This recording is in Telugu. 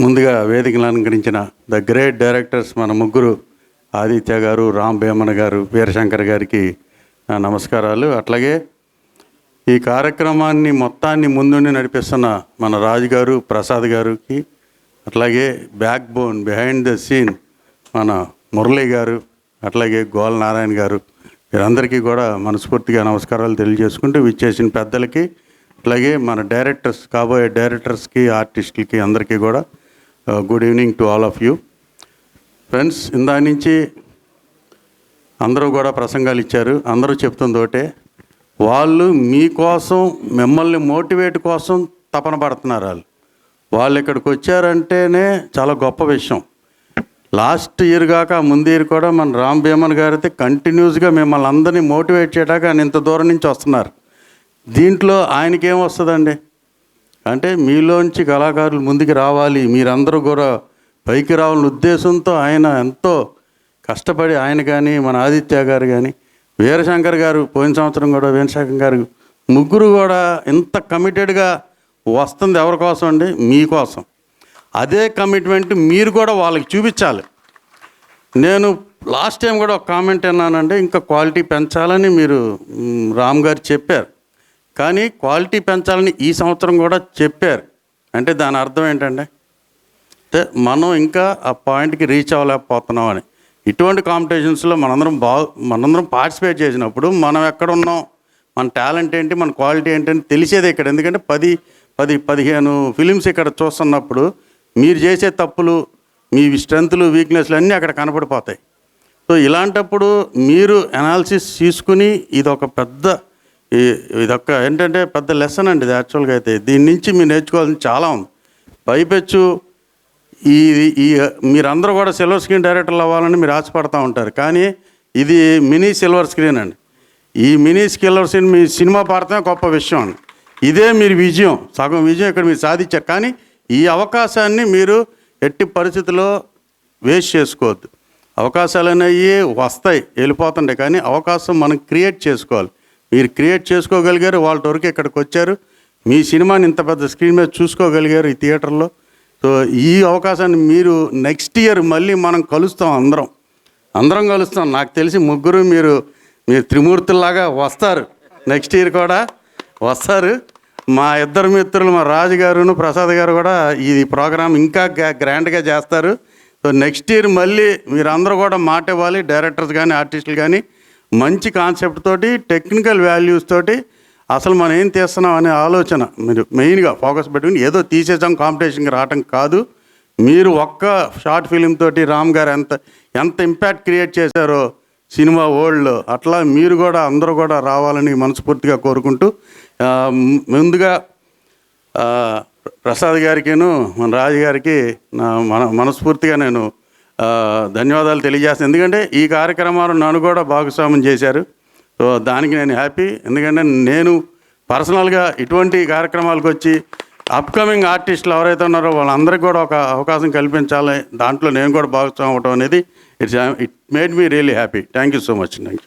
ముందుగా వేదికను అలంకరించిన ద గ్రేట్ డైరెక్టర్స్ మన ముగ్గురు ఆదిత్య గారు రామ్ భీమన్ గారు వీరశంకర్ గారికి నా నమస్కారాలు. అట్లాగే ఈ కార్యక్రమాన్ని మొత్తాన్ని ముందుండి నడిపిస్తున్న మన రాజు గారు ప్రసాద్ గారికి అట్లాగే back bone behind the scene మన మురళి గారు అట్లాగే గోల్ నారాయణ గారు వీరందరికీ కూడా మనస్ఫూర్తిగా నమస్కారాలు తెలియజేసుకుంటూ విచ్చేసిన పెద్దలకి అట్లాగే మన డైరెక్టర్స్ కాబోయే డైరెక్టర్స్కి ఆర్టిస్టులకి అందరికీ కూడా good evening to all of you friends ఇందా నుంచి అందరూ కూడా ప్రసంగాలు ఇచ్చారు. అందరూ చెప్తుందోటే వాళ్ళు మీకోసం మిమ్మల్ని మోటివేట్ కోసం తపన పడుతున్నారు వాళ్ళు. వాళ్ళు ఇక్కడికి వచ్చారంటేనే చాలా గొప్ప విషయం. లాస్ట్ ఇయర్ కాక ముందు ఇయర్ కూడా మన రామ్ భీమన్ గారు అయితే కంటిన్యూస్గా మిమ్మల్ని అందరినీ మోటివేట్ చేయడానికి ఆయన ఇంత దూరం నుంచి వస్తున్నారు. దీంట్లో ఆయనకేం వస్తుందండి? అంటే మీలోంచి కళాకారులు ముందుకు రావాలి. మీరందరూ కూడా పైకి రావాలని ఉద్దేశంతో ఆయన ఎంతో కష్టపడి ఆయన కానీ మన ఆదిత్య గారు కానీ వీరశంకర్ గారు పోయిన సంవత్సరం కూడా వీరశంకర్ గారు ముగ్గురు కూడా ఇంత కమిటెడ్గా వస్తుంది ఎవరి కోసం అండి? మీకోసం అదే కమిట్మెంట్ మీరు కూడా వాళ్ళకి చూపించాలి. నేను లాస్ట్ టైం కూడా ఒక కామెంట్ విన్నానండి ఇంకా క్వాలిటీ పెంచాలని మీరు రామ్ గారు చెప్పారు. కానీ క్వాలిటీ పెంచాలని ఈ సంవత్సరం కూడా చెప్పారు. అంటే దాని అర్థం ఏంటంటే అంటే మనం ఇంకా ఆ పాయింట్కి రీచ్ అవ్వలేకపోతున్నాం అని. ఇటువంటి కాంపిటీషన్స్లో మనందరం బాగు మనందరం పార్టిసిపేట్ చేసినప్పుడు మనం ఎక్కడ ఉన్నాం మన టాలెంట్ ఏంటి మన క్వాలిటీ ఏంటి అని తెలిసేది ఇక్కడ. ఎందుకంటే పది పది పదిహేను ఫిలిమ్స్ ఇక్కడ చూస్తున్నప్పుడు మీరు చేసే తప్పులు మీ స్ట్రెంత్లు వీక్నెస్లు అన్నీ అక్కడ కనపడిపోతాయి. సో ఇలాంటప్పుడు మీరు అనాలిసిస్ తీసుకుని ఇది ఒక పెద్ద ఈ- ఇదొక్క ఏంటంటే పెద్ద లెసన్ అండి ఇది యాక్చువల్గా అయితే. దీని నుంచి మీరు నేర్చుకోవాల్సింది చాలా ఉంది. పైపెచ్చు ఈ ఈ మీరందరూ కూడా సిల్వర్ స్క్రీన్ డైరెక్టర్లు అవ్వాలని మీరు ఆశపడతా ఉంటారు. కానీ ఇది మినీ సిల్వర్ స్క్రీన్ అండి. ఈ మినీ సిల్వర్ స్క్రీన్ మీ సినిమా పాడటమే గొప్ప విషయం అండి. ఇదే మీరు విజయం. సగం విజయం ఇక్కడ మీరు సాధించారు. కానీ ఈ అవకాశాన్ని మీరు ఎట్టి పరిస్థితుల్లో వేస్ట్ చేసుకోవద్దు. అవకాశాలు అనేవి వస్తాయి వెళ్ళిపోతుంటాయి. కానీ అవకాశం మనం క్రియేట్ చేసుకోవాలి. మీరు క్రియేట్ చేసుకోగలిగారు వాళ్ళ వరకు ఇక్కడికి వచ్చారు. మీ సినిమాని ఇంత పెద్ద స్క్రీన్ మీద చూసుకోగలిగారు ఈ థియేటర్లో. సో ఈ అవకాశాన్ని మీరు నెక్స్ట్ ఇయర్ మళ్ళీ మనం కలుస్తాం అందరం. అందరం కలుస్తాం. నాకు తెలిసి ముగ్గురు మీరు మీరు త్రిమూర్తుల్లాగా వస్తారు. నెక్స్ట్ ఇయర్ కూడా వస్తారు. మా ఇద్దరు మిత్రులు మా రాజు గారును ప్రసాద్ గారు కూడా ఈ ప్రోగ్రామ్ ఇంకా గ్రాండ్గా చేస్తారు. సో నెక్స్ట్ ఇయర్ మళ్ళీ మీరందరూ కూడా మాట ఇవ్వాలి డైరెక్టర్స్ కానీ ఆర్టిస్టులు కానీ మంచి కాన్సెప్ట్ తోటి టెక్నికల్ వాల్యూస్ తోటి అసలు మనం ఏం తీస్తున్నాం అనే ఆలోచన. మీరు మెయిన్గా ఫోకస్ పెట్టుకుని ఏదో తీసేసాం కాంపిటీషన్కి రావటం కాదు. మీరు ఒక్క షార్ట్ ఫిలిం తోటి రామ్ గారు ఎంత ఎంత ఇంపాక్ట్ క్రియేట్ చేశారో సినిమా వరల్డ్లో అట్లా మీరు కూడా అందరూ కూడా రావాలని మనస్ఫూర్తిగా కోరుకుంటూ ముందుగా ప్రసాద్ గారికిను మన రాజు గారికి నా మన మనస్ఫూర్తిగా నేను ధన్యవాదాలు తెలియజేస్తాను. ఎందుకంటే ఈ కార్యక్రమాలు నన్ను కూడా భాగస్వామ్యం చేశారు. సో దానికి నేను హ్యాపీ. ఎందుకంటే నేను పర్సనల్గా ఇటువంటి కార్యక్రమాలకు వచ్చి అప్కమింగ్ ఆర్టిస్టులు ఎవరైతే ఉన్నారో వాళ్ళందరికీ కూడా ఒక అవకాశం కల్పించాలి. దాంట్లో నేను కూడా భాగస్వామ్యం అవటం అనేది it's it made me really happy. Thank you so much. Thank you